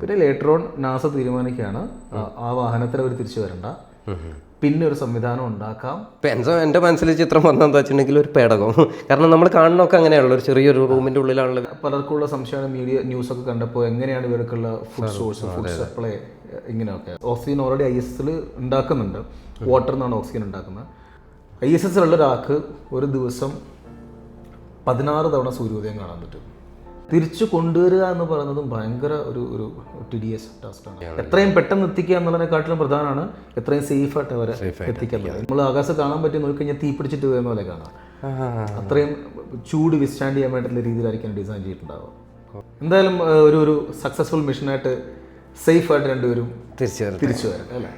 പിന്നെ later on NASA തീരുമാനിക്കുകയാണ്. ആ- വാഹനത്തിൽ അവർ തിരിച്ചു വരണ്ട. പിന്നെ ഒരു സംവിധാനം ഉണ്ടാക്കാം. പെൻസോ എന്റെ എന്റെ മനസ്സിൽ ചിത്രം വന്നെന്താ വെച്ചിട്ടുണ്ടെങ്കിൽ ഒരു പേടകം. കാരണം നമ്മൾ കാണുന്നൊക്കെ അങ്ങനെയുള്ള ഒരു ചെറിയൊരു റൂമിന്റെ ഉള്ളിലാണുള്ളത് പലർക്കുള്ള സംശയമാണ് മീഡിയ ന്യൂസ് ഒക്കെ കണ്ടപ്പോൾ എങ്ങനെയാണ് ഇവർക്കുള്ള ഫുഡ് സോഴ്സ് ഫുഡ് സപ്ലൈ ഇങ്ങനെയൊക്കെ. ഓക്സിജൻ ഓൾറെഡി ഐ എസ് എസിൽ ഉണ്ടാക്കുന്നുണ്ട്. വാട്ടർ നിന്നാണ് ഓക്സിജൻ ഉണ്ടാക്കുന്നത്. ഐ എസ് എസിലുള്ള ഒരാൾക്ക് ഒരു ദിവസം പതിനാറ് തവണ സൂര്യോദയം കാണാൻ പറ്റും. തിരിച്ചു കൊണ്ടുവരിക എന്ന് പറയുന്നതും ഭയങ്കര ഒരു ഒരു ടിഡിയസ് ടാസ്ക്കാണ് എത്രയും പെട്ടെന്ന് എത്തിക്കുക എന്നുള്ളതിനെക്കാട്ടിലും പ്രധാനമാണ് എത്രയും സേഫ് ആയിട്ട് അവരെ എത്തിക്കുന്നത് നമ്മൾ ആകാശം കാണാൻ പറ്റി നോക്കിക്കഴിഞ്ഞാൽ തീ പിടിച്ചിട്ട് വരുന്ന പോലെ കാണാം. അത്രയും ചൂട് വിസ്റ്റാൻഡ് ചെയ്യാൻ വേണ്ടിയിട്ടുള്ള രീതിയിലായിരിക്കും ഡിസൈൻ ചെയ്തിട്ടുണ്ടാവുക. എന്തായാലും ഒരു ഒരു സക്സസ്ഫുൾ മിഷനായിട്ട് സേഫ് ആയിട്ട് രണ്ടുപേരും തിരിച്ചു വരും തിരിച്ചു വരാം അല്ലേ?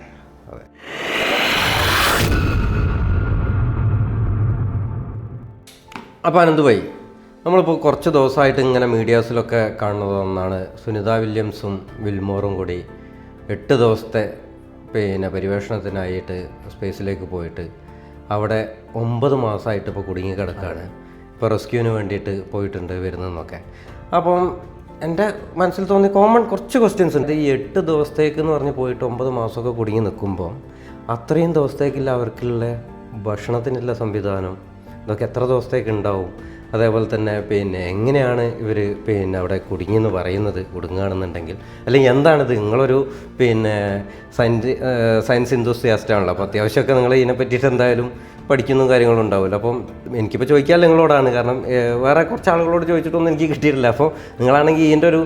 അപ്പോൾ അനന്ത് ഭായി നമ്മളിപ്പോൾ കുറച്ച് ദിവസമായിട്ട് ഇങ്ങനെ മീഡിയാസിലൊക്കെ കാണുന്നത് ഒന്നാണ് സുനിത വില്യംസും വിൽമോറും കൂടി എട്ട് ദിവസത്തെ പിന്നെ പരിവേഷണത്തിനായിട്ട് സ്പേസിലേക്ക് പോയിട്ട് അവിടെ ഒമ്പത് മാസമായിട്ട് ഇപ്പോൾ കുടുങ്ങി കിടക്കുകയാണ് ഇപ്പോൾ റെസ്ക്യൂവിന് വേണ്ടിയിട്ട് പോയിട്ടുണ്ട് വരുന്നതെന്നൊക്കെ. അപ്പം എന്റെ മനസ്സിൽ തോന്നി കോമൺ കുറച്ച് ക്വസ്റ്റ്യൻസ് ഉണ്ട്. ഈ എട്ട് ദിവസത്തേക്ക് എന്ന് പറഞ്ഞ് പോയിട്ട് ഒമ്പത് മാസമൊക്കെ കുടുങ്ങി നിൽക്കുമ്പോൾ അത്രയും ദിവസത്തേക്കില്ല അവർക്കുള്ള ഭക്ഷണത്തിനുള്ള സംവിധാനം ഇതൊക്കെ എത്ര ദിവസത്തേക്ക് ഉണ്ടാവും? അതേപോലെ തന്നെ പിന്നെ എങ്ങനെയാണ് ഇവർ പിന്നെ അവിടെ കുടുങ്ങിയെന്ന് പറയുന്നത് കുടുങ്ങുകയാണെന്നുണ്ടെങ്കിൽ? അല്ലെങ്കിൽ എന്താണിത്? നിങ്ങളൊരു പിന്നെ സയൻസ് സയൻസ് ഇൻഡസ്ട്രിയാസ്റ്റ് ആണല്ലോ. അപ്പോൾ അത്യാവശ്യമൊക്കെ നിങ്ങൾ ഇതിനെ പറ്റിയിട്ട് എന്തായാലും പഠിക്കുന്ന കാര്യങ്ങളും ഉണ്ടാവില്ല. അപ്പം എനിക്കിപ്പോൾ ചോദിക്കാൻ നിങ്ങളോടാണ്. കാരണം വേറെ കുറച്ച് ആളുകളോട് ചോദിച്ചിട്ടൊന്നും എനിക്ക് കിട്ടിയിട്ടില്ല. അപ്പോൾ നിങ്ങളാണെങ്കിൽ ഇതിന്റെ ഒരു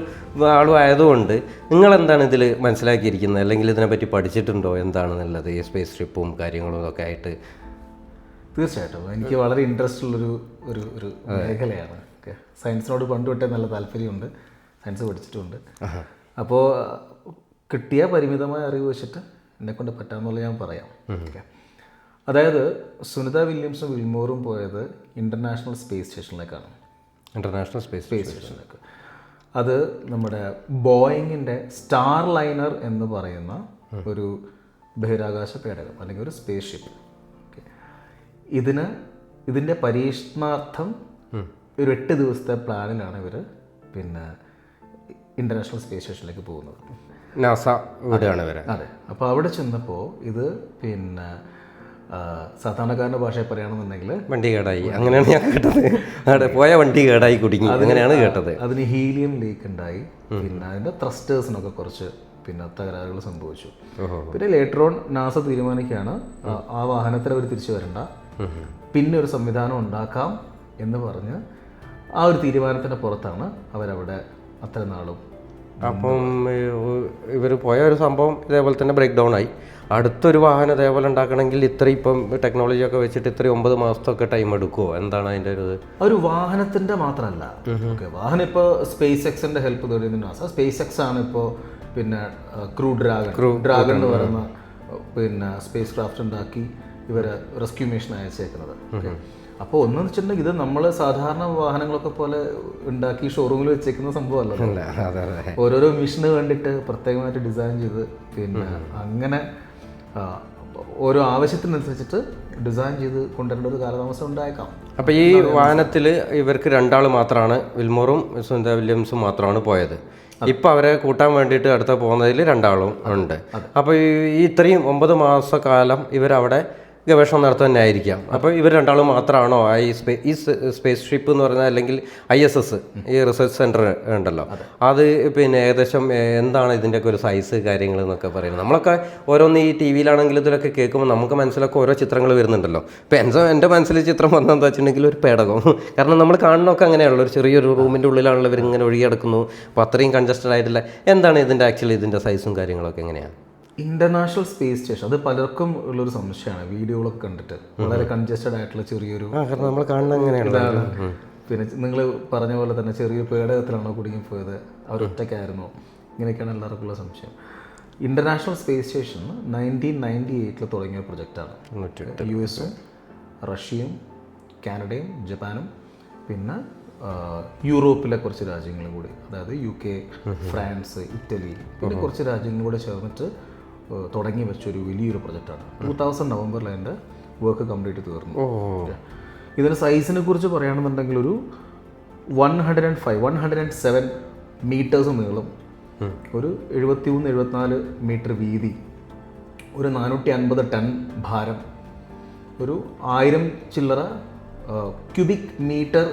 ആളും ആയതുകൊണ്ട് നിങ്ങൾ എന്താണ് ഇതിൽ മനസ്സിലാക്കിയിരിക്കുന്നത്? അല്ലെങ്കിൽ ഇതിനെപ്പറ്റി പഠിച്ചിട്ടുണ്ടോ? എന്താണെന്നുള്ളത് ഈ സ്പേസ് ട്രിപ്പും കാര്യങ്ങളും ഒക്കെ ആയിട്ട് തീർച്ചയായിട്ടും. എനിക്ക് വളരെ ഇൻട്രസ്റ്റ് ഉള്ളൊരു ഒരു ഒരു മേഖലയാണ്. ഓക്കെ. സയൻസിനോട് പണ്ട് തൊട്ടേ നല്ല താല്പര്യമുണ്ട്. സയൻസ് പഠിച്ചിട്ടുണ്ട്. അപ്പോൾ കിട്ടിയ പരിമിതമായ അറിവ് വെച്ചിട്ട് എന്നെ കൊണ്ട് പറ്റാമെന്നുള്ള ഞാൻ പറയാം. ഓക്കെ. അതായത് സുനിത വില്യംസും വിൽമോറും പോയത് ഇന്റർനാഷണൽ സ്പേസ് സ്റ്റേഷനിലേക്കാണ് ഇന്റർനാഷണൽ സ്പേസ് സ്പേസ് സ്റ്റേഷനിലേക്ക് അത് നമ്മുടെ ബോയിങ്ങിന്റെ സ്റ്റാർ ലൈനർ എന്ന് പറയുന്ന ഒരു ബഹിരാകാശ പേടകം അല്ലെങ്കിൽ ഒരു സ്പേസ് ഷിപ്പ് ഇതിന് ഇതിന്റെ പരീക്ഷണാർത്ഥം ഒരു എട്ട് ദിവസത്തെ പ്ലാനിലാണ് ഇവർ പിന്നെ ഇന്റർനാഷണൽ സ്പേസ് സ്റ്റേഷനിലേക്ക് പോകുന്നത്. നാസ ഇവരെ. അതെ അപ്പോൾ അവിടെ ചെന്നപ്പോൾ ഇത് പിന്നെ സാധാരണക്കാരന്റെ ഭാഷയിൽ പറയുകയാണെന്നുണ്ടെങ്കിൽ വണ്ടി കേടായി. അങ്ങനെയാണ് ഞാൻ കേട്ടത്. അവിടെ പോയ വണ്ടി കേടായി കുടുങ്ങി. അങ്ങനെയാണ് കേട്ടത്. അതിന് ഹീലിയം ലീക്ക് ഉണ്ടായി. പിന്നെ അതിന്റെ ത്രസ്റ്റേഴ്സിനൊക്കെ കുറച്ച് പിന്നെ തകരാറുകൾ സംഭവിച്ചു. പിന്നെ ലേറ്റർ ഓൺ നാസ തീരുമാനിക്കുകയാണ് ആ വാഹനത്തിൽ അവർ തിരിച്ചു വരണ്ട. പിന്നെ ഒരു സംവിധാനം ഉണ്ടാക്കാം എന്ന് പറഞ്ഞ് ആ ഒരു തീരുമാനത്തിന്റെ പുറത്താണ് അവരവിടെ അത്ര നാളും അപ്പം ഇവർ പോയ ഒരു സംഭവം ഇതേപോലെ തന്നെ ബ്രേക്ക് ഡൗൺ ആയി. അടുത്തൊരു വാഹനം ഇതേപോലെ ഉണ്ടാക്കണമെങ്കിൽ ഇത്ര ഇപ്പം ടെക്നോളജി ഒക്കെ വെച്ചിട്ട് ഇത്ര ഒമ്പത് മാസത്തൊക്കെ ടൈം എടുക്കുമോ എന്താണ് അതിന്റെ ഒരു ഒരു വാഹനത്തിന്റെ മാത്രമല്ല. ഓക്കെ വാഹനം ഇപ്പോൾ സ്പേസ് എക്സിന്റെ ഹെൽപ്പ് തേടുന്ന നാസ സ്പേസ് എക്സ് ആണ് ഇപ്പോൾ പിന്നെ ക്രൂ ഡ്രാഗൺ. ക്രൂ ഡ്രാഗൺ എന്ന് പറയുന്ന പിന്നെ സ്പേസ് ക്രാഫ്റ്റ് ഉണ്ടാക്കി. ഇവരെ റെസ്ക്യൂ മിഷൻ അയച്ചേക്കുന്നത്. അപ്പോൾ ഒന്ന് വെച്ചിട്ടുണ്ടെങ്കിൽ ഇത് നമ്മൾ സാധാരണ വാഹനങ്ങളൊക്കെ പോലെ ഉണ്ടാക്കി ഷോറൂമിൽ വെച്ചേക്കുന്ന സംഭവമല്ല ഓരോരോ മിഷന് വേണ്ടിയിട്ട് പ്രത്യേകമായിട്ട് ഡിസൈൻ ചെയ്ത് പിന്നെ അങ്ങനെ ഓരോ ആവശ്യത്തിനനുസരിച്ചിട്ട് ഡിസൈൻ ചെയ്ത് കൊണ്ടുവരേണ്ട ഒരു കാലതാമസം ഉണ്ടായേക്കാം. അപ്പോൾ ഈ വാഹനത്തിൽ ഇവർക്ക് രണ്ടാൾ മാത്രമാണ് വിൽമോറും സുനിത വില്യംസും മാത്രമാണ് പോയത്. ഇപ്പം അവരെ കൂട്ടാൻ വേണ്ടിയിട്ട് അടുത്ത പോകുന്നതിൽ രണ്ടാളും ഉണ്ട്. അപ്പോൾ ഈ ഇത്രയും ഒമ്പത് മാസക്കാലം ഇവരവിടെ ഗവേഷണം നടത്താൻ തന്നെ ആയിരിക്കാം അപ്പോൾ ഇവർ രണ്ടാളും മാത്രമാണോ ഈ സ്പേ ഈ സ്പേസ് ഷിപ്പ് എന്ന് പറയുന്നത് അല്ലെങ്കിൽ ഐ എസ് എസ് ഈ റിസർച്ച് സെന്റർ ഉണ്ടല്ലോ. അത്. പിന്നെ ഏകദേശം എന്താണ് ഇതിന്റെയൊക്കെ ഒരു സൈസ് കാര്യങ്ങൾ എന്നൊക്കെ പറയുന്നത്. നമ്മളൊക്കെ ഓരോന്ന് ഈ ടി വിയിലാണെങ്കിലും ഇതിലൊക്കെ കേൾക്കുമ്പോൾ നമുക്ക് മനസ്സിലൊക്കെ ഓരോ ചിത്രങ്ങൾ വരുന്നുണ്ടല്ലോ. ഇപ്പോൾ എന്റെ എന്റെ മനസ്സിൽ ചിത്രം വന്നതെന്ന് വെച്ചിട്ടുണ്ടെങ്കിൽ ഒരു പേടകം. കാരണം നമ്മൾ കാണുന്നൊക്കെ അങ്ങനെയുള്ള ഒരു ചെറിയൊരു റൂമിന്റെ ഉള്ളിലാണല്ലോ ഇവർ ഇങ്ങനെ ഒഴുകിയെടുക്കുന്നു. അപ്പോൾ അത്രയും കൺജസ്റ്റഡ് ആയിട്ടില്ല എന്താണ് ഇതിന്റെ ആക്ച്വലി ഇതിന്റെ സൈസും കാര്യങ്ങളൊക്കെ എങ്ങനെയാണ്? ഇന്റർനാഷണൽ സ്പേസ് സ്റ്റേഷൻ അത് പലർക്കും ഉള്ളൊരു സംശയമാണ്. വീഡിയോകളൊക്കെ കണ്ടിട്ട്. വളരെ കൺജസ്റ്റഡ് ആയിട്ടുള്ള ചെറിയൊരു നമ്മൾ അങ്ങനെയാണല്ലോ പിന്നെ നിങ്ങൾ പറഞ്ഞ പോലെ തന്നെ ചെറിയൊരു പേടകത്തിലാണോ കുടുങ്ങിപ്പോയത് അവർ ഒറ്റയ്ക്കായിരുന്നു ഇങ്ങനെയൊക്കെയാണ് എല്ലാവർക്കും ഉള്ള സംശയം. International space station nineteen ninety എയ്റ്റിൽ തുടങ്ങിയ പ്രൊജക്റ്റാണ്. യു എസും റഷ്യയും കാനഡയും ജപ്പാനും പിന്നെ യൂറോപ്പിലെ കുറച്ച് രാജ്യങ്ങളും കൂടി. അതായത് യു കെ ഫ്രാൻസ് ഇറ്റലി പിന്നെ കുറച്ച് രാജ്യങ്ങളും കൂടെ ചേർന്നിട്ട് ആ, വെച്ച ഒരു വലിയൊരു പ്രൊജക്റ്റാണ്. ടൂ തൗസൻഡ് നവംബറിൽ അതിന്റെ വർക്ക് കംപ്ലീറ്റ് തീർന്നു. ഇതിന്റെ സൈസിനെ കുറിച്ച് പറയുകയാണെന്നുണ്ടെങ്കിൽ ഒരു one hundred and five one hundred and seven metres നീളം ഒരു എഴുപത്തി മൂന്ന് എഴുപത്തിനാല് മീറ്റർ വീതി ഒരു നാനൂറ്റി അൻപത് ടൺ ഭാരം ഒരു ആയിരം ചില്ലറ ക്യൂബിക് മീറ്റർ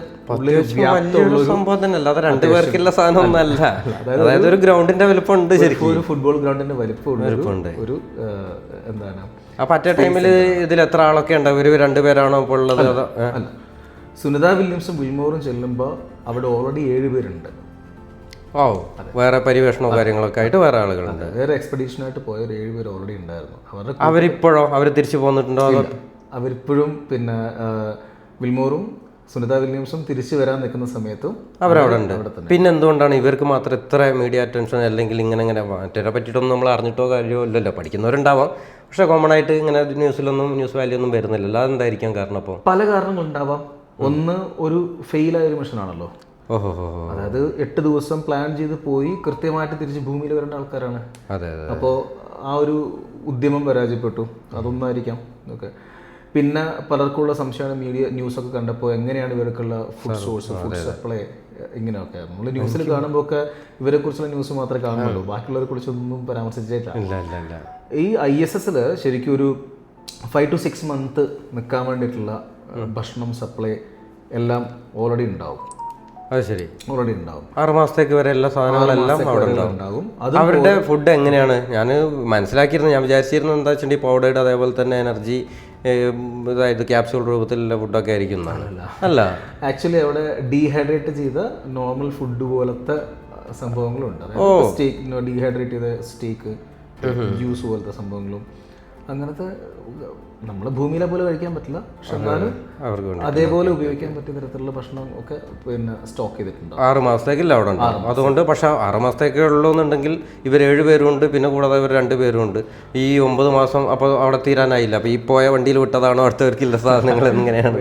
അതായത് ഒരു ഗ്രൗണ്ടിന്റെ വലിപ്പമുണ്ട് ശരിക്കും. ഒരു ഫുട്ബോൾ ഗ്രൗണ്ടിന്റെ വലിപ്പമുണ്ട്. ഒരു- ഒരു എന്താണ്? അപ്പൊ അറ്റ ടൈമിൽ ഇതിൽ എത്ര ആളൊക്കെ ഉണ്ട്? ഇവർ രണ്ടുപേരാണോ ഇപ്പോൾ ഉള്ളത്? അല്ല. സുനിത വില്യംസും വിൽമോറും ചെല്ലുമ്പോൾ അവിടെ ഓൾറെഡി ഏഴ് പേരുണ്ട്. ഓ വേറെ പരിവേഷണവും കാര്യങ്ങളൊക്കെ ആയിട്ട് വേറെ ആളുകളുണ്ട്. വേറെ എക്സ്പെഡീഷനായിട്ട് പോയ ഒരു ഏഴ് പേര് ഓൾറെഡി ഉണ്ടായിരുന്നു. അവരിപ്പോഴോ? അവർ തിരിച്ചു പോന്നിട്ടുണ്ടോ? അവരിപ്പോഴും പിന്നെ വിൽമോറും സുനിത വില്യംസും തിരിച്ചു വരാൻ നിൽക്കുന്ന സമയത്തും അവരവിടെ ഉണ്ട്. പിന്നെ എന്തുകൊണ്ടാണ് ഇവർക്ക് മാത്രം ഇത്ര മീഡിയ അറ്റൻഷൻ അല്ലെങ്കിൽ ഇങ്ങനെ ഇങ്ങനെ മറ്റേ പറ്റിയിട്ടൊന്നും നമ്മൾ അറിഞ്ഞിട്ടോ കാര്യമോ ഇല്ലല്ലോ. പഠിക്കുന്നവരുണ്ടാവാം. പക്ഷേ കോമൺ ആയിട്ട് ഇങ്ങനെ ന്യൂസിലൊന്നും ന്യൂസ് വാല്യൂ ഒന്നും വരുന്നില്ലല്ലോ അതെന്തായിരിക്കാം കാരണം അപ്പോൾ? പല കാരണങ്ങളുണ്ടാവാം. ഒന്ന് ഒരു ഫെയിലായ ഒരു മിഷനാണല്ലോ അതായത് എട്ട് ദിവസം പ്ലാൻ ചെയ്ത് പോയി കൃത്യമായിട്ട് തിരിച്ച് ഭൂമിയിൽ വരേണ്ട ആൾക്കാരാണ്. അപ്പോൾ ആ ഒരു ഉദ്യമം പരാജയപ്പെട്ടു. അതൊന്നായിരിക്കാം. ഓക്കെ പിന്നെ പലർക്കുള്ള സംശയമാണ് മീഡിയ ന്യൂസ് ഒക്കെ കണ്ടപ്പോൾ എങ്ങനെയാണ് ഇവർക്കുള്ള ഫുഡ് സോഴ്സ് ഫുഡ് സപ്ലൈ ഇങ്ങനെയൊക്കെ. നമ്മൾ ന്യൂസിൽ കാണുമ്പോൾ ഒക്കെ ഇവരെ കുറിച്ചുള്ള ന്യൂസ് മാത്രമേ കാണുന്നുള്ളൂ. ബാക്കിയുള്ളവരെ കുറിച്ചൊന്നും പരാമർശിച്ചിട്ടില്ല. ഈ ഐ എസ് എസിൽ ശരിക്കും ഒരു ഫൈവ് ടു സിക്സ് മന്ത് നിൽക്കാൻ വേണ്ടിയിട്ടുള്ള ഭക്ഷണം സപ്ലൈ എല്ലാം ഓൾറെഡി ഉണ്ടാവും. അത് ശരി. ഓൾറെഡി ഉണ്ടാവും. ആറ് മാസത്തേക്ക് വരെ എല്ലാ സാധനങ്ങളെല്ലാം അവിടെ ഉണ്ടാവും. അവരുടെ ഫുഡ് എങ്ങനെയാണ്? ഞാൻ മനസ്സിലാക്കിയിരുന്നു. ഞാൻ വിചാരിച്ചിരുന്നു എന്താ വെച്ചിട്ടുണ്ടെങ്കിൽ പൗഡേഡ് അതേപോലെ തന്നെ എനർജി ഇതായത് ക്യാപ്സ്യൂൾ രൂപത്തിലുള്ള ഫുഡൊക്കെ ആയിരിക്കും അല്ല. ആക്ച്വലി അവിടെ ഡീഹൈഡ്രേറ്റ് ചെയ്ത നോർമൽ ഫുഡ് പോലത്തെ സംഭവങ്ങളുണ്ട്. സ്റ്റേക്ക് ഡീഹൈഡ്രേറ്റ് ചെയ്ത സ്റ്റേക്ക് ജ്യൂസ് പോലത്തെ സംഭവങ്ങളും. അങ്ങനത്തെ നമ്മൾ ഭൂമിയിലെ പോലെ കഴിക്കാൻ പറ്റില്ല. പക്ഷെ എന്നാലും അതേപോലെ ഉപയോഗിക്കാൻ പറ്റിയ തരത്തിലുള്ള ഭക്ഷണം ഒക്കെ പിന്നെ സ്റ്റോക്ക് ചെയ്തിട്ടുണ്ട്. ആറ് മാസത്തേക്കില്ല അവിടെ ഉണ്ടാവും അതുകൊണ്ട് പക്ഷെ ആറ് മാസത്തേക്കേ ഉള്ളൂ എന്നുണ്ടെങ്കിൽ ഇവർ ഏഴ് പേരുണ്ട് പിന്നെ കൂടാതെ ഇവർ രണ്ട് പേരുണ്ട് ഈ ഒമ്പത് മാസം അപ്പോൾ അവിടെ തീരാനായില്ല. അപ്പോൾ ഈ പോയ വണ്ടിയിൽ വിട്ടതാണോ അടുത്തവർക്കില്ല സാധനങ്ങൾ എങ്ങനെയാണ്?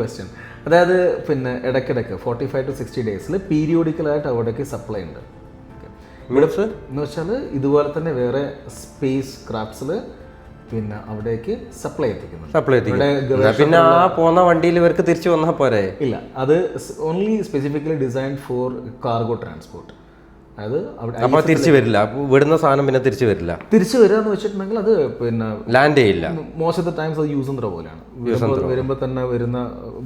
ക്വസ്റ്റ്യൻ അതായത് പിന്നെ ഇടയ്ക്കിടയ്ക്ക് ഫോർട്ടി ഫൈവ് ടു സിക്സ്റ്റി ഡേയ്സിൽ പീരിയോഡിക്കലായിട്ട് അവിടേക്ക് സപ്ലൈ ഉണ്ട്. എന്ന് വെച്ചാൽ ഇതുപോലെ തന്നെ വേറെ സ്പേസ് ക്രാഫ്റ്റ്സിൽ പിന്നെ അവിടേക്ക് സപ്ലൈ എത്തിക്കുന്നു സപ്ലൈ എത്തിക്കുന്നു പിന്നെ ആ പോന്ന വണ്ടിയിൽ ഇവർക്ക് തിരിച്ചു വന്നാൽ പോരെ? ഇല്ല അത് only specifically design for cargo transport അതായത് അപ്പോൾ തിരിച്ചു വരില്ല. വിടുന്ന സാധനം പിന്നെ തിരിച്ചു വരില്ല. തിരിച്ചു വരിക എന്ന് വെച്ചിട്ടുണ്ടെങ്കിൽ അത് പിന്നെ ലാൻഡ് ചെയ്യില്ല. മോസ്റ്റ് ഓഫ് ദ ടൈംസ് അത് യൂസ് പോലെയാണ്. വരുമ്പോൾ- തന്നെ വരുന്ന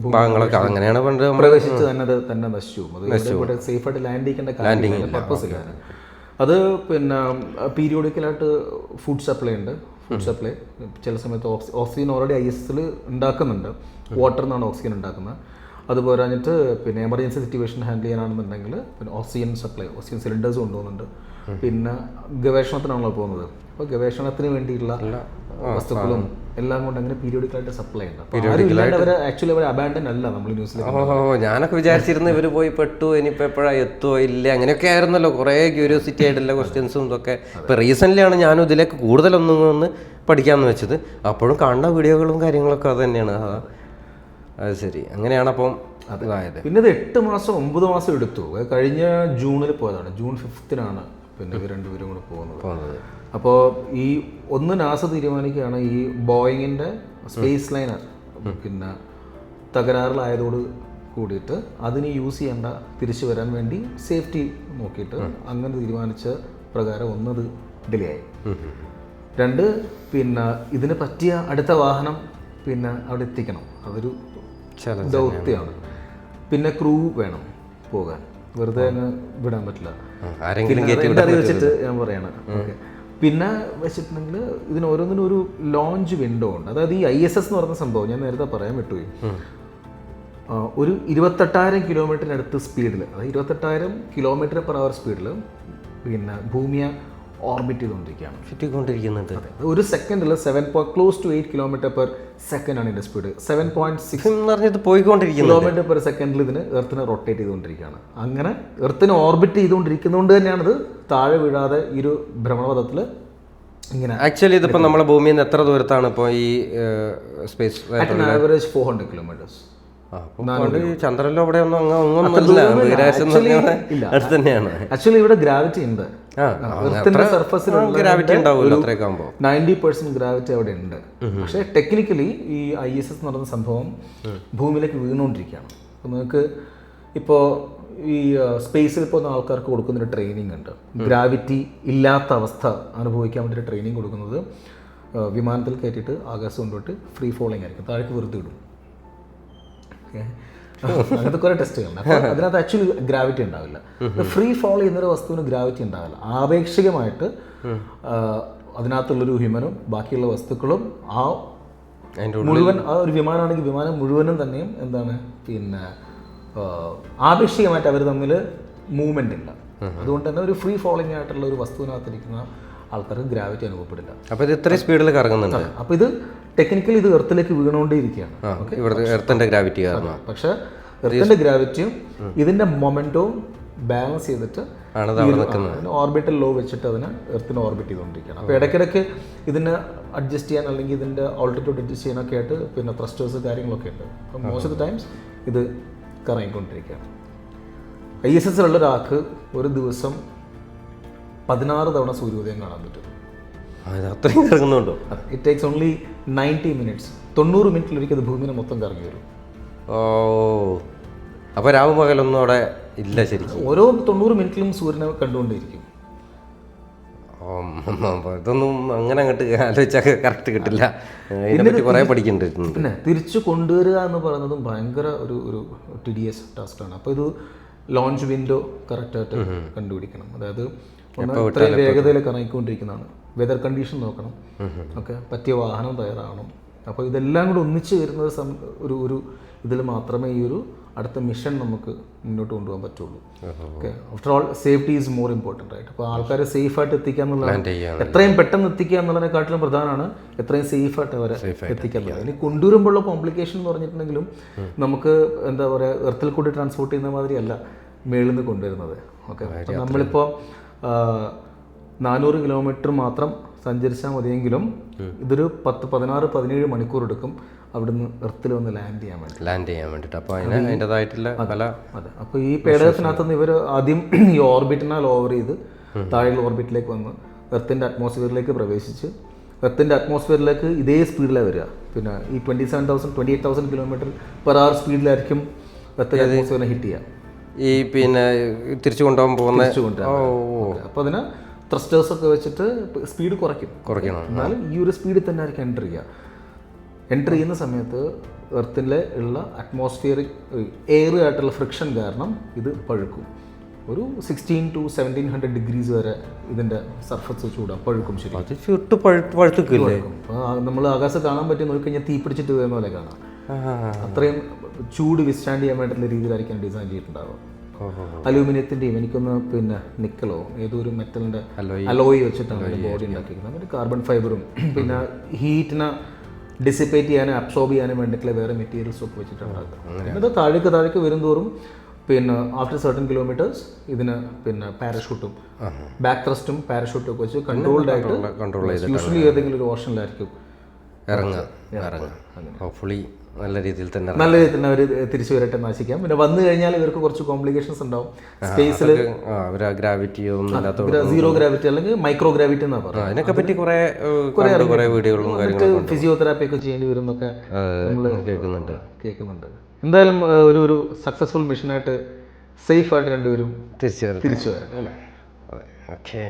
ഭാഗങ്ങളൊക്കെ അങ്ങനെയാണ് പണ്ട് പ്രവേശിച്ച് തന്നെ അത് തന്നെ നശിച്ചു അത് ഇവിടെ സേഫ് ആയിട്ട് ലാൻഡ് ചെയ്യേണ്ട ലാൻഡിങ് പർപ്പസ് ഇല്ല അത് പിന്നെ പീരിയോഡിക്കലായിട്ട് ഫുഡ് സപ്ലൈ ഉണ്ട്. ഫുഡ് സപ്ലൈ ചില സമയത്ത് oxy oxygen already I S ഉണ്ടാക്കുന്നുണ്ട്. വാട്ടർ നിന്നാണ് ഓക്സിജൻ ഉണ്ടാക്കുന്നത്. അതുപോലെ പോരാഞ്ഞിട്ട് പിന്നെ എമർജൻസി സിറ്റുവേഷൻ ഹാൻഡിൽ ചെയ്യാനാണെന്നുണ്ടെങ്കിൽ പിന്നെ ഓക്സിജൻ സപ്ലൈ ഓക്സിജൻ സിലിണ്ടേഴ്സ് കൊണ്ടുപോകുന്നുണ്ട്. പിന്നെ ഗവേഷണത്തിനാണല്ലോ പോകുന്നത്. അപ്പോൾ ഗവേഷണത്തിന് വേണ്ടിയിട്ടുള്ള വസ്തുക്കളും എല്ലാം കൊണ്ട് അങ്ങനെ പീരിയോഡിക്കലായിട്ട് സപ്ലൈ ആക്ച്വലി അവർ അബാൻഡൻ അല്ല നമ്മൾ ന്യൂസിൽ ഓഹോ ഞാനൊക്കെ വിചാരിച്ചിരുന്നു ഇവർ പോയി പെട്ടു ഇനിയിപ്പോൾ എപ്പോഴാ എത്തുമോ ഇല്ല? അങ്ങനെയൊക്കെ ആയിരുന്നല്ലോ. കുറേ ക്യൂരിയോസിറ്റി ആയിട്ടുള്ള ക്വസ്റ്റ്യൻസും ഇതൊക്കെ. ഇപ്പോൾ റീസെന്റ്ലി ആണ് ഞാനും ഇതിലേക്ക് കൂടുതലൊന്നും ഒന്ന് പഠിക്കാമെന്ന് വെച്ചത്. അപ്പോഴും കാണുന്ന വീഡിയോകളും കാര്യങ്ങളൊക്കെ അത് തന്നെയാണ്. അത് ശരി. അങ്ങനെയാണ് അപ്പം അതായത് പിന്നെ ഇത് എട്ട് മാസം ഒമ്പത് മാസം എടുത്തു. കഴിഞ്ഞ ജൂണിൽ പോയതാണ്. ജൂൺ ഫിഫ്തിനാണ് പിന്നെ ഇവർ രണ്ടുപേരും കൂടെ പോകുന്നത്. അപ്പോൾ ഈ ഒന്ന് നാസ തീരുമാനിക്കുകയാണ് ഈ ബോയിങ്ങിന്റെ സ്പേസ് ലൈനർ. പിന്നെ തകരാറിലായതോട് കൂടിയിട്ട് അതിന് യൂസ് ചെയ്യേണ്ട തിരിച്ചു വരാൻ വേണ്ടി സേഫ്റ്റി നോക്കിയിട്ട് അങ്ങനെ തീരുമാനിച്ച പ്രകാരം ഒന്നത് ഡിലേ ആയി രണ്ട് പിന്നെ ഇതിന് പറ്റിയ അടുത്ത വാഹനം പിന്നെ അവിടെ എത്തിക്കണം. അതൊരു ദൗത്യമാണ്. പിന്നെ ക്രൂ വേണം പോകാൻ. വെറുതെ അങ്ങ് വിടാൻ പറ്റില്ല. വെച്ചിട്ട് ഞാൻ പറയാണ്. ഓക്കെ. പിന്നെ വെച്ചിട്ടുണ്ടെങ്കിൽ ഇതിന് ഓരോന്നിനും ഒരു ലോഞ്ച് വിൻഡോ ഉണ്ട്. അതായത് ഈ ഐ എസ് എസ് എന്ന് പറഞ്ഞ സംഭവം ഞാൻ നേരത്തെ പറയാൻ വിട്ടുപോയി. ഒരു ഇരുപത്തെട്ടായിരം കിലോമീറ്ററിനടുത്ത് സ്പീഡിൽ അതായത് ഇരുപത്തെട്ടായിരം കിലോമീറ്റർ പെർ അവർ സ്പീഡിൽ പിന്നെ ഭൂമിയെ ഓർബിറ്റ് ചെയ്തുകൊണ്ടിരിക്കുകയാണ്. ചുറ്റിക്കൊണ്ടിരിക്കുന്നുണ്ട്. ഒരു സെക്കൻഡിൽ seven point close to eight kilometre per second ആണ് ഇതിന്റെ സ്പീഡ് സെവൻ പോയിന്റ് സിക്സ് എന്ന് പറഞ്ഞത് പോയിക്കൊണ്ടിരിക്കുന്നു കിലോമീറ്റർ പെർ സെക്കൻഡിൽ ഇതിന് എർത്തിനെ റൊട്ടേറ്റ് ചെയ്തുകൊണ്ടിരിക്കുകയാണ്. അങ്ങനെ എർത്തിനെ ഓർബിറ്റ് ചെയ്തുകൊണ്ടിരിക്കുന്നതുകൊണ്ട് തന്നെയാണ് ഇത് താഴെ വീഴാതെ ഈ ഒരു ഭ്രമണപഥത്തിൽ ഇങ്ങനെ ആക്ച്വലി ഇതിപ്പോൾ നമ്മളെ ഭൂമിയിൽ നിന്ന് എത്ര ദൂരത്താണ് ഇപ്പോൾ ഈ space average four hundred kilometres ചന്ദ്രനിലോ അവിടെ ഒന്നും അങ്ങ് ഇല്ല. അടുത്ത് തന്നെയാണ്. ആക്ച്വലി ഇവിടെ ഗ്രാവിറ്റി ഉണ്ട്. ഗ്രാവിറ്റി നയന്റി പെർസെന്റ് ഗ്രാവിറ്റി അവിടെ ഉണ്ട് പക്ഷേ ടെക്നിക്കലി ഈ ഐ എസ് എസ് നടന്ന സംഭവം ഭൂമിയിലേക്ക് വീണുകൊണ്ടിരിക്കുകയാണ്. അപ്പോൾ നിങ്ങൾക്ക് ഇപ്പോൾ ഈ സ്പേസിൽ പോകുന്ന ആൾക്കാർക്ക് കൊടുക്കുന്നൊരു ട്രെയിനിങ് ഉണ്ട്. ഗ്രാവിറ്റി ഇല്ലാത്ത അവസ്ഥ അനുഭവിക്കാൻ വേണ്ടി ട്രെയിനിങ് കൊടുക്കുന്നത് വിമാനത്തിൽ കയറ്റിയിട്ട് ആകാശം കൊണ്ടുപോയിട്ട് ഫ്രീ ഫോളിങ് ആയിരിക്കും. താഴേക്ക് വെറുതെ ഇടും. ഓക്കെ അങ്ങനത്തെ കുറേ ടെസ്റ്റുകളുണ്ട് അപ്പോൾ അതിനകത്ത് ആക്ച്വലി ഗ്രാവിറ്റി ഉണ്ടാവില്ല. ഫ്രീ ഫോൾ ചെയ്യുന്നൊരു വസ്തുവിന് ഗ്രാവിറ്റി ഉണ്ടാവില്ല. ആപേക്ഷികമായിട്ട് അതിനകത്തുള്ളൊരു ഹ്യൂമനും ബാക്കിയുള്ള വസ്തുക്കളും ആ മുഴുവൻ ആ ഒരു വിമാനമാണെങ്കിൽ വിമാനം മുഴുവനും തന്നെയും എന്താണ്? പിന്നെ ആപേക്ഷികമായിട്ട് അവർ തമ്മിൽ മൂവ്മെന്റ് ഇല്ല. അതുകൊണ്ട് തന്നെ ഒരു ഫ്രീ ഫോളിംഗ് ആയിട്ടുള്ള ഒരു വസ്തുവിനകത്തിരിക്കുന്ന ആൾക്കാർക്ക് ഗ്രാവിറ്റി അനുഭവപ്പെടില്ല. അപ്പോൾ ഇത് ഇത്രയും സ്പീഡിൽ കറങ്ങുന്നുണ്ട്. അപ്പോൾ ഇത് ടെക്നിക്കലി ഇത് എർത്തിലേക്ക് വീണുകൊണ്ടേയിരിക്കുകയാണ്. ഇവിടുത്തെ എർത്തിന്റെ ഗ്രാവിറ്റി കാരണം. പക്ഷേ എർത്തിന്റെ ഗ്രാവിറ്റിയും ഇതിന്റെ മൊമെന്റവും ബാലൻസ് ചെയ്തിട്ട് ഓർബിറ്റൽ ലോ വെച്ചിട്ട് അതിന് എർത്തിന് ഓർബിറ്റ് ചെയ്തുകൊണ്ടിരിക്കുകയാണ്. അപ്പോൾ ഇടയ്ക്കിടയ്ക്ക് ഇതിനെ അഡ്ജസ്റ്റ് ചെയ്യാൻ അല്ലെങ്കിൽ ഇതിന്റെ ഓൾട്ടിറ്റ്യൂഡ് അഡ്ജസ്റ്റ് ചെയ്യാനൊക്കെ ആയിട്ട് പിന്നെ ത്രസ്റ്റേഴ്സ് കാര്യങ്ങളൊക്കെ ഉണ്ട്. അപ്പോൾ മോസ്റ്റ് ഓഫ് ദ ടൈംസ് ഇത് കറങ്ങിക്കൊണ്ടിരിക്കുകയാണ്. ഐ എസ് എസിലുള്ള ഒരാൾക്ക് ഒരു ദിവസം പതിനാറ് തവണ സൂര്യോദയം കാണാൻ പറ്റും. അത്രയും കറങ്ങുന്നുണ്ടോ? It takes only ninety minutes. തൊണ്ണൂറ് മിനിറ്റിലൊരിക്കൽ ഭൂമിനെ മൊത്തം കറങ്ങി വരും. ഓ. അപ്പോൾ രാവും പകലൊന്നും അവിടെ ഇല്ല ശരിക്കും. ഓരോ തൊണ്ണൂറ് മിനിറ്റിലും സൂര്യനെ കണ്ടുകൊണ്ടിരിക്കും ഇതൊന്നും അങ്ങനെ അങ്ങോട്ട് ആലോചിച്ചാൽ കറക്റ്റ് കിട്ടില്ല. ഇതിനെപ്പറ്റി കുറേ പഠിക്കേണ്ടിരുന്നു പിന്നെ തിരിച്ചു കൊണ്ടുവരിക എന്ന് പറയുന്നതും ഭയങ്കര ഒരു ഒരു ടിഡിയസ് ടാസ്ക്കാണ് അപ്പോൾ ഇത് ലോഞ്ച് വിൻഡോ കറക്റ്റായിട്ട് കണ്ടുപിടിക്കണം. അതായത് ഇത്രയും വേഗതയിൽ കറങ്ങിക്കൊണ്ടിരിക്കുന്നതാണ്. വെതർ കണ്ടീഷൻ നോക്കണം. ഒക്കെ പറ്റിയ വാഹനം തയ്യാറാവണം. അപ്പോൾ ഇതെല്ലാം കൂടെ ഒന്നിച്ച് വരുന്നത് സം- ഒരു ഒരു ഇതിൽ മാത്രമേ ഈ ഒരു അടുത്ത മിഷൻ നമുക്ക് മുന്നോട്ട് കൊണ്ടുപോകാൻ പറ്റുള്ളൂ. Okay. After all safety is more important ആയിട്ട് അപ്പോൾ ആൾക്കാരെ സേഫ് ആയിട്ട് എത്തിക്കുക എന്നുള്ളതാണ്. എത്രയും പെട്ടെന്ന് എത്തിക്കുക എന്നുള്ളതിനെക്കാട്ടിലും പ്രധാനമാണ് എത്രയും സേഫ് ആയിട്ട് അവരെ എത്തിക്കാൻ എന്നുള്ളത്. ഇനി കൊണ്ടുവരുമ്പോഴുള്ള കോംപ്ലിക്കേഷൻ എന്ന് പറഞ്ഞിട്ടുണ്ടെങ്കിലും നമുക്ക് എന്താ പറയുക എർത്തിൽ കൂടി ട്രാൻസ്പോർട്ട് ചെയ്യുന്ന മാതിരിയല്ല മേളിൽ നിന്ന് കൊണ്ടുവരുന്നത്. ഓക്കെ. നമ്മളിപ്പോൾ നാനൂറ് കിലോമീറ്റർ മാത്രം സഞ്ചരിച്ചാൽ മതിയെങ്കിലും ഇതൊരു പത്ത് പതിനാറ് പതിനേഴ് മണിക്കൂർ എടുക്കും അവിടുന്ന് എർത്തിൽ വന്ന് ലാൻഡ് ചെയ്യാൻ വേണ്ടി. ലാൻഡ് ചെയ്യാൻ വേണ്ടിയിട്ട് അപ്പോൾ അതിന്റെതായിട്ടുള്ള പല അതെ. അപ്പോൾ ഈ പേടകത്തിനകത്ത് നിന്ന് ഇവർ ആദ്യം ഈ ഓർബിറ്റിനാൽ ഓവർ ചെയ്ത് താഴെയുള്ള ഓർബിറ്റിലേക്ക് വന്ന് എർത്തിന്റെ അറ്റ്മോസ്ഫിയറിലേക്ക് പ്രവേശിച്ച് എർത്തിന്റെ അറ്റ്മോസ്ഫിയറിലേക്ക് ഇതേ സ്പീഡിലാണ് വരിക. പിന്നെ ഈ twenty seven thousand twenty eight thousand kilometre per hour സ്പീഡിലായിരിക്കും എർത്തിന്റെ അറ്റ്മോസ്ഫിയറിനെ ഹിറ്റ് ചെയ്യുക. ഈ പിന്നെ തിരിച്ചു കൊണ്ടുപോകാൻ പോകുന്ന അപ്പോൾ അതിന് ത്രസ്റ്റേഴ്സ് ഒക്കെ വെച്ചിട്ട് സ്പീഡ് കുറയ്ക്കും. കുറയ്ക്കണം. എന്നാലും ഈ ഒരു സ്പീഡിൽ തന്നെ ആയിരിക്കും എന്റർ ചെയ്യുക. എന്റർ ചെയ്യുന്ന സമയത്ത് എർത്തിലെ ഉള്ള അറ്റ്മോസ്ഫിയറിക് എയർ ആയിട്ടുള്ള ഫ്രിക്ഷൻ കാരണം ഇത് പഴുക്കും. ഒരു sixteen to seventeen hundred degrees വരെ ഇതിന്റെ സർഫസ് ചൂടാം പഴുക്കും ശരി അത് ചുട്ട് നമ്മൾ ആകാശം കാണാൻ പറ്റി നോക്കിക്കഴിഞ്ഞാൽ തീ പിടിച്ചിട്ട് വരുന്ന പോലെ കാണാം. അത്രയും ചൂട് വിസ്റ്റാൻഡ് ചെയ്യാൻ വേണ്ടിയിട്ടുള്ള രീതിയിലായിരിക്കും ഡിസൈൻ ചെയ്തിട്ടുണ്ടാവുക. അലൂമിനിയത്തിന്റെയും എനിക്കൊന്ന് പിന്നെ നിക്കലോ ഏതോ ഒരു മെറ്റലിന്റെ അലോയി. വെച്ചിട്ടാണ് ബോഡി ഉണ്ടാക്കിയിരിക്കുന്നത്. പിന്നെ കാർബൺ ഫൈബറും പിന്നെ ഹീറ്റിനെ ഡിസിപ്പേറ്റ് ചെയ്യാനും അബ്സോർബ് ചെയ്യാനും വേണ്ടിയിട്ടുള്ള വേറെ മെറ്റീരിയൽസ് ഒക്കെ വെച്ചിട്ടുണ്ടാക്കുക എന്നിട്ട് താഴേക്ക് താഴേക്ക് വരുന്തോറും പിന്നെ ആഫ്റ്റർ സർട്ടൻ കിലോമീറ്റേഴ്സ് ഇതിന് പിന്നെ പാരഷൂട്ടും ബാക്ക് ത്രസ്റ്റും പാരഷൂട്ടും ഒക്കെ വെച്ച് കൺട്രോൾഡ് ആയിട്ട് യൂഷ്വലി ഏതെങ്കിലും ഒരു ഓപ്ഷനിലായിരിക്കും ഇറങ്ങുക ഇറങ്ങുക. ഹോപ്പ്ഫുള്ളി നല്ല രീതിയിൽ തന്നെ നല്ല രീതിയിൽ തന്നെ അവർ തിരിച്ചു വരട്ടെ നാശിക്കാം. പിന്നെ വന്നു കഴിഞ്ഞാൽ ഇവർക്ക് കുറച്ച് കോംപ്ലിക്കേഷൻസ് ഉണ്ടാവും. സ്പേസിൽ ഗ്രാവിറ്റിയോ സീറോ ഗ്രാവിറ്റി അല്ലെങ്കിൽ മൈക്രോ ഗ്രാവിറ്റി എന്നാ പറയുക. അതിനൊക്കെ പറ്റി കുറെ കുറെ വീഡിയോകളും കാര്യങ്ങളും ഫിസിയോതെറാപ്പി ഒക്കെ ചെയ്യേണ്ടി വരും എന്നൊക്കെ കേൾക്കുന്നുണ്ട്. കേൾക്കുന്നുണ്ട്. എന്തായാലും ഒരു ഒരു സക്സസ്ഫുൾ മിഷനായിട്ട് സേഫ് ആയിട്ട് രണ്ടുപേരും തിരിച്ചു വരാം തിരിച്ചു വരാം അല്ലേ? ഓക്കെ